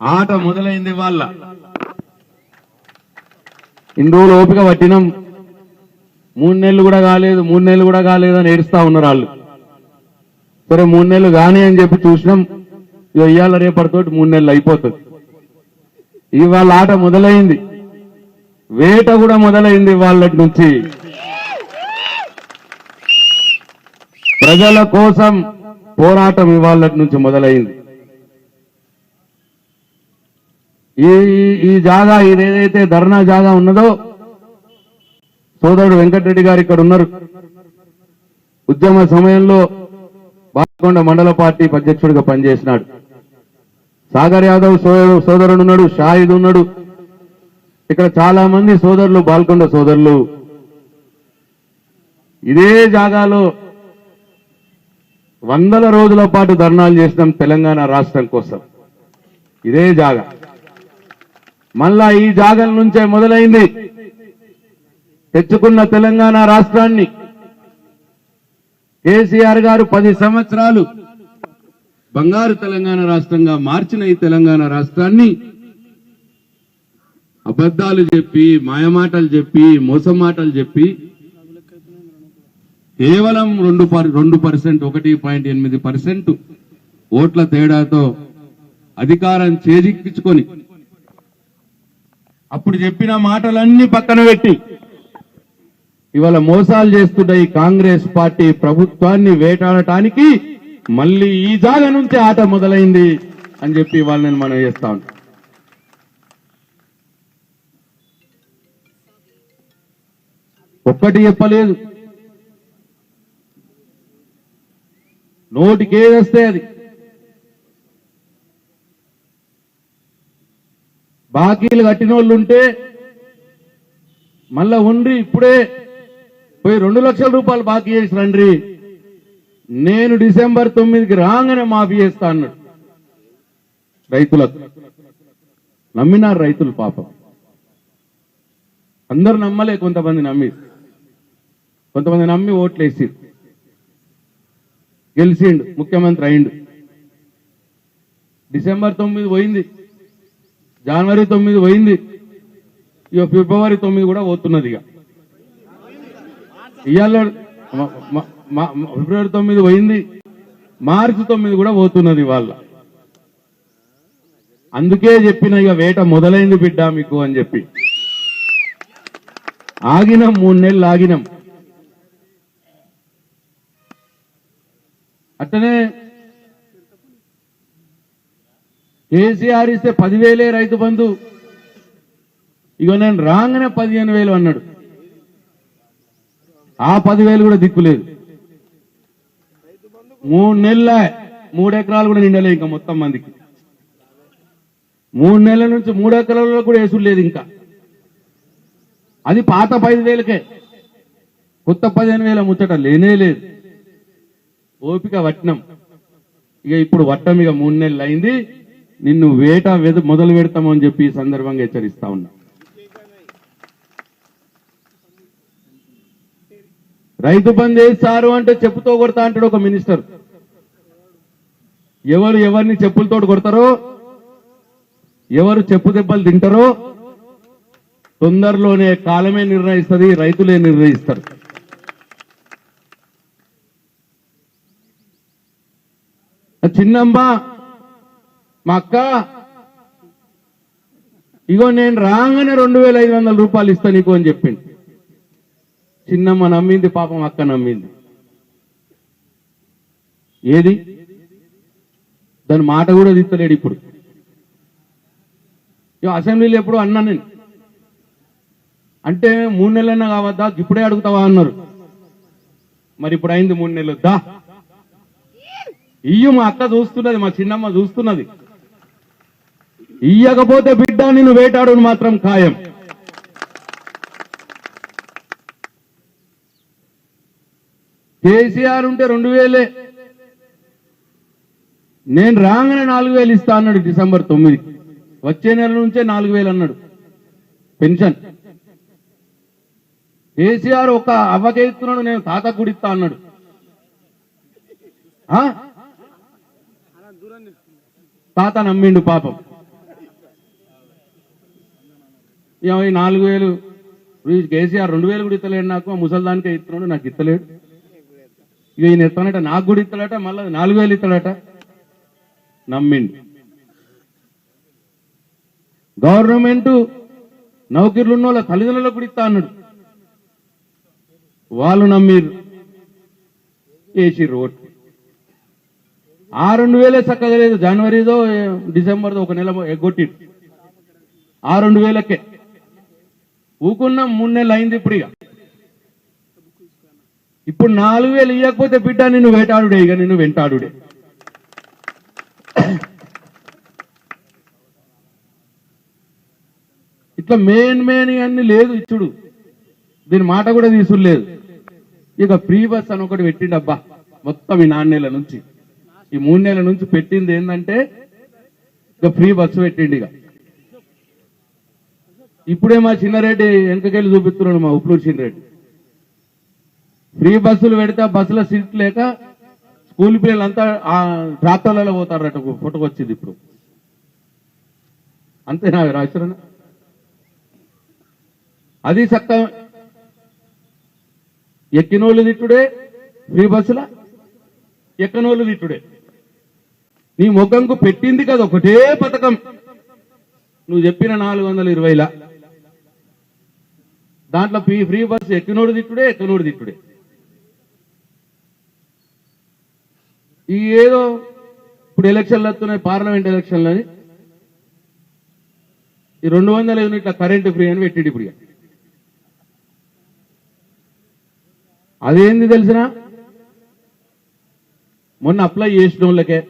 ఆట మొదలైంది వాళ్ళ. ఇన్ని రోజులు ఓపిక పట్టినాం. మూడు నెలలు కూడా కాలేదు మూడు నెలలు కూడా కాలేదు అని ఏడుస్తా ఉన్నారు వాళ్ళు. సరే మూడు నెలలు కాని అని చెప్పి చూసినాం. ఇక ఇవాళ రేపటితోటి మూడు నెలలు అయిపోతుంది. ఇవాళ ఆట మొదలైంది. వేట కూడా మొదలైంది వాళ్ళ నుంచి. ప్రజల కోసం పోరాటం ఇవాళ నుంచి మొదలైంది. ఈ ఈ- జాగా ఇదేదైతే ధర్నా జాగా ఉన్నదో సోదరుడు వెంకటరెడ్డి గారు ఇక్కడ ఉన్నారు. ఉద్యమ సమయంలో బాలకొండ మండల పార్టీ అధ్యక్షుడిగా పనిచేసినాడు. సాగర్ యాదవ్ సోదరుడు ఉన్నాడు షాహిద్ ఉన్నాడు. ఇక్కడ చాలా మంది సోదరులు బాల్కొండ సోదరులు. ఇదే జాగాలో వందల రోజుల పాటు ధర్నాలు చేసినాం తెలంగాణ రాష్ట్రం కోసం. ఇదే జాగా. మళ్ళా ఈ జాగం నుంచే మొదలైంది. తెచ్చుకున్న తెలంగాణ రాష్ట్రాన్ని. కేసీఆర్ గారు పది సంవత్సరాలు బంగారు తెలంగాణ రాష్ట్రంగా మార్చిన ఈ తెలంగాణ రాష్ట్రాన్ని అబద్ధాలు చెప్పి మాయమాటలు చెప్పి మోసం మాటలు చెప్పి కేవలం రెండు పర్- రెండు పర్సెంట్ ఒకటి పాయింట్ ఎనిమిది పర్సెంట్ ఓట్ల తేడాతో అధికారం చేజిక్కించుకొని అప్పుడు చెప్పిన మాటలన్నీ పక్కన పెట్టి. ఇవాళ మోసాలు చేస్తున్న ఈ కాంగ్రెస్ పార్టీ ప్రభుత్వాన్ని వేటాడటానికి మళ్ళీ ఈ జాగ నుంచి ఆట మొదలైంది అని చెప్పి ఇవాళ నేను మనం చేస్తా ఒక్కటి చెప్పలేదు. నోటికేదొస్తే వస్తే అది. బాకీలు కట్టిన వాళ్ళు ఉంటే మళ్ళా ఉండి ఇప్పుడే పోయి రెండు లక్షల రూపాయలు బాకీ చేసి రండి. నేను డిసెంబర్ తొమ్మిదికి రాగానే మాఫీ చేస్తా అన్నాడు. రైతులకు. నమ్మినారు రైతులు పాపం. అందరు నమ్మలే కొంతమంది నమ్మి. కొంతమంది నమ్మి ఓట్లు వేసి గెలిచిండు ముఖ్యమంత్రి అయిండు. డిసెంబర్ తొమ్మిది పోయింది. జనవరి తొమ్మిది పోయింది. ఇక ఫిబ్రవరి తొమ్మిది కూడా పోతున్నది ఇక ఇవాళ ఫిబ్రవరి తొమ్మిది పోయింది. మార్చి తొమ్మిది కూడా పోతున్నది వాళ్ళ అందుకే చెప్పిన ఇక వేట మొదలైంది బిడ్డ మీకు అని చెప్పి. ఆగినాం మూడు నెలలు ఆగినాం. అట్టనే కేసీఆర్ ఇస్తే పదివేలే రైతు బంధు. ఇక నేను రాగానే పదిహేను వేలు అన్నాడు. ఆ పదివేలు కూడా దిక్కులేదు మూడు నెలల మూడు ఎకరాలు కూడా నిండలే ఇంకా మొత్తం మందికి. మూడు నెలల నుంచి మూడు కూడా వేసుడు లేదు ఇంకా. అది పాత పదివేలకే. కొత్త పదిహేను వేల ముచ్చట లేనే లేదు. ఓపిక వట్నం. ఇక ఇప్పుడు వట్టం ఇక మూడు నెలలు అయింది నిన్ను వేట వెద మొదలు పెడతాము అని చెప్పి ఈ సందర్భంగా హెచ్చరిస్తా ఉన్నా. రైతు బంద్ వేస్తారు అంటే చెప్పుతో కొడతా అంటాడు ఒక మినిస్టర్. ఎవరు ఎవరిని చెప్పులతో కొడతారో ఎవరు చెప్పు దెబ్బలు తింటారో తొందరలోనే కాలమే నిర్ణయిస్తుంది రైతులే నిర్ణయిస్తారు. చిన్నమ్మ మా అక్క ఇగో నేను రాగానే రెండు వేల ఐదు వందల రూపాయలు ఇస్తా నీకు అని చెప్పింది చిన్నమ్మ నమ్మింది పాపం అక్క నమ్మింది. ఏది? దాని మాట కూడా తీస్తలేడు ఇప్పుడు. ఇగో అసెంబ్లీలో ఎప్పుడు అన్నా నేను. అంటే మూడు నెలలన్నా కావద్దా? ఇప్పుడే అడుగుతావా అన్నారు. మరి ఇప్పుడు అయింది మూడు నెలలు. దా. ఇయ్యు మా అక్క చూస్తున్నది మా చిన్నమ్మ చూస్తున్నది. ఇయ్యకపోతే బిడ్డ నిన్ను వేటాడు మాత్రం ఖాయం. కేసీఆర్ ఉంటే రెండు వేలే. నేను రాగానే నాలుగు వేలు ఇస్తా అన్నాడు డిసెంబర్ తొమ్మిది. వచ్చే నెల నుంచే నాలుగు వేలు అన్నాడు. పెన్షన్. కేసీఆర్ ఒక అవ్వకేస్తున్నాడు నేను తాత గుడిస్తా అన్నాడు. తాత నమ్మిండు పాపం. ఇక ఈ నాలుగు వేలు కేసీఆర్ రెండు వేలు కూడా ఇస్తలేడు నాకు ముసల్దానికే ఇస్తున్నాడు నాకు ఇస్తలేడు. ఇక ఈయన ఇస్తానట నాకు కూడా ఇస్తాడట మళ్ళీ నాలుగు వేలు ఇస్తాడట. నమ్మిండు. గవర్నమెంట్ నౌకర్లు ఉన్న వాళ్ళ తల్లిదండ్రులకు కూడా ఇస్తా అన్నాడు. వాళ్ళు నమ్మిరు వేసి రోడ్. ఆ రెండు వేలే చక్కగా లేదు జనవరిదో డిసెంబర్దో ఒక నెల ఎగ్గొట్టి ఆ రెండు వేలకే. ఊకున్నాం మూడు నెలలు అయింది ఇప్పుడు ఇక. ఇప్పుడు నాలుగు వేలు ఇవ్వకపోతే బిడ్డ నిన్ను వేటాడుడే ఇక నిన్ను వెంటాడుడే. ఇట్లా మెయిన్ మెయిన్ అన్ని లేదు ఇచ్చుడు. దీని మాట కూడా తీసులేదు ఇక ఫ్రీ బస్ అని ఒకటి పెట్టిండబ్బా మొత్తం ఈ నాలుగు నెలల నుంచి. ఈ మూడు నెలల నుంచి పెట్టింది ఏంటంటే ఇక ఫ్రీ బస్సు పెట్టిండు ఇక. ఇప్పుడే మా చిన్నారెడ్డి వెనకకెళ్ళి చూపిస్తున్నాడు మా ఉప్పులూరు చిన్నారెడ్డి. ఫ్రీ బస్సులు పెడితే బస్సుల బస్సులో సీట్ లేక స్కూల్ పిల్లలంతా ఆ ట్రాక్టర్లలో పోతారట ఫోటోకి ఇప్పుడు. అంతేనా రాశ్వరణ అది సత్తం. ఎక్కినోళ్ళు తిట్టుడే ఫ్రీ బస్సుల? ఎక్కనోళ్ళు తిట్టుడే. నీ ముఖంకు పెట్టింది కదా ఒకటే పథకం. నువ్వు చెప్పిన నాలుగు వందల ఇరవైలా? దాంట్లో ఫ్రీ ఫ్రీ బస్సు ఎక్కినోడు తిట్టుడే ఎక్కనోడు తిట్టుడే. ఈ ఏదో ఇప్పుడు ఎలక్షన్లు వస్తున్నాయి పార్లమెంట్ ఎలక్షన్లు అని. ఈ రెండు వందల యూనిట్ల కరెంటు ఫ్రీ అని పెట్టిండు ఇప్పుడు అదేంది తెలిసిన? మొన్న అప్లై చేసిన వాళ్ళకే.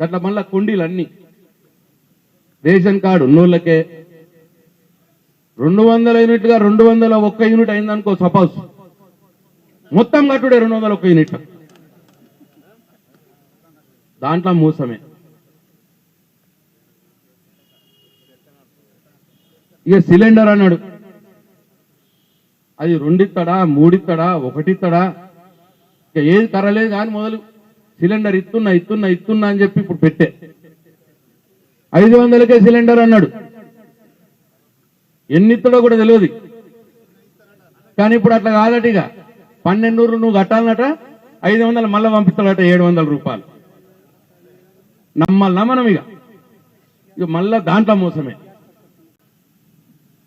దాంట్లో మళ్ళీ కుండీలు అన్ని రేషన్ కార్డు ఉన్నోళ్ళకే. రెండు వందల యూనిట్గా రెండు వందల ఒక్క యూనిట్ అయిందనుకో సపోజ్. మొత్తం కట్టుడే రెండు వందల ఒక్క యూనిట్. దాంట్లో మోసమే. ఇక సిలిండర్ అన్నాడు. అది రెండిత్తడా మూడిత్తడా ఒకటిత్తడా? ఇక ఏది తరలేదు కానీ మొదలు. సిలిండర్ ఇస్తున్నా ఇస్తున్నా ఇస్తున్నా అని చెప్పి ఇప్పుడు పెట్టే. ఐదు వందలకే సిలిండర్ అన్నాడు. ఎన్నిత్తడో కూడా తెలియదు కానీ ఇప్పుడు అట్లా కాదట ఇక. పన్నెండు నువ్వు కట్టాలన్నట ఐదు వందలు మళ్ళీ పంపిస్తాడట ఏడు వందల రూపాయలు. నమ్మల్నా మనం ఇక? ఇక మళ్ళా దాంట్లో మోసమే.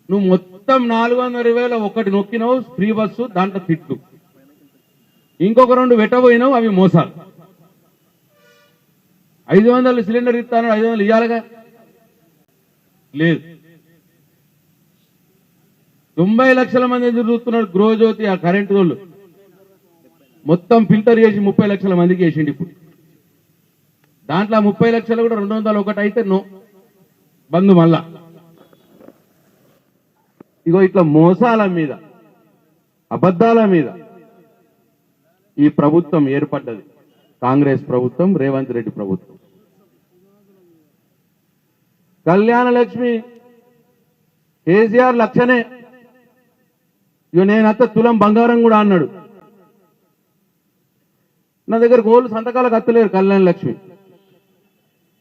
నువ్వు మొత్తం నాలుగు వందల వేల ఒకటి నొక్కినావు ఫ్రీ బస్సు దాంట్లో తిట్టు ఇంకొక రెండు పెట్టబోయినావు అవి మోసాలు. ఐదు వందలు సిలిండర్ ఇస్తాను ఐదు వందలు ఇవ్వాలిగా లేదు. తొంభై లక్షల మంది ఎదురు చూస్తున్నారు? గృహజ్యోతి ఆ కరెంటు వాళ్ళు మొత్తం ఫిల్టర్ చేసి ముప్పై లక్షల మందికి వేసిండు ఇప్పుడు. దాంట్లో ముప్పై లక్షలు కూడా రెండు వందలు ఒకటి అయితే నో. బంధు మళ్ళా. ఇగో ఇట్లా మోసాల మీద అబద్ధాల మీద ఈ ప్రభుత్వం ఏర్పడ్డది. కాంగ్రెస్ ప్రభుత్వం రేవంత్ రెడ్డి ప్రభుత్వం. కళ్యాణ లక్ష్మి కేసీఆర్ లక్షనే. ఇగో నేనంత తులం బంగారం కూడా అన్నాడు. నా దగ్గర గోళ్ళు సంతకాలకు అత్తలేరు కళ్యాణ లక్ష్మి.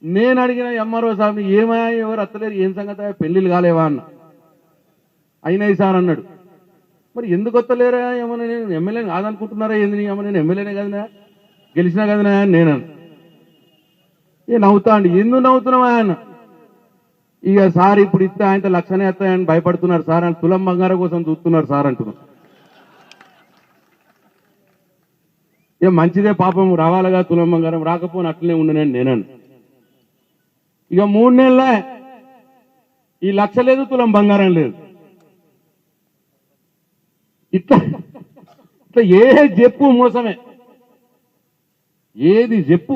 నేను అడిగిన ఎంఆర్ఓ సాబ్ని ఏమయ్యా ఎవరు అత్తలేరు ఏం సంగతి పెళ్ళిళ్ళు కాలేవా? అన్న. అయినాయి సార్ అన్నాడు. మరి ఎందుకు వస్తలేరా ఏమన్నా నేను ఎమ్మెల్యేని కాదనుకుంటున్నారా ఏంది? ఏమన్నా నేను ఎమ్మెల్యేనే కదనా గెలిచినా కదనా అని నేను ఏ నవ్వుతా అండి. ఎందుకు నవ్వుతున్నావా? ఆయన ఇక సార్ ఇప్పుడు ఇస్తే ఆయన లక్షనే ఎత్తాయని భయపడుతున్నారు సార్ అని తులం బంగారం కోసం చూస్తున్నారు సార్ అంటున్నారు. ఇక మంచిదే పాపం రావాలిగా తులం బంగారం రాకపోని అట్లనే ఉండనని నేనను. ఇక మూడు నెలలే ఈ లక్ష లేదు తులం బంగారం లేదు. ఇట్లా ఇట్లా ఏ చెప్పు మోసమే. ఏది చెప్పు.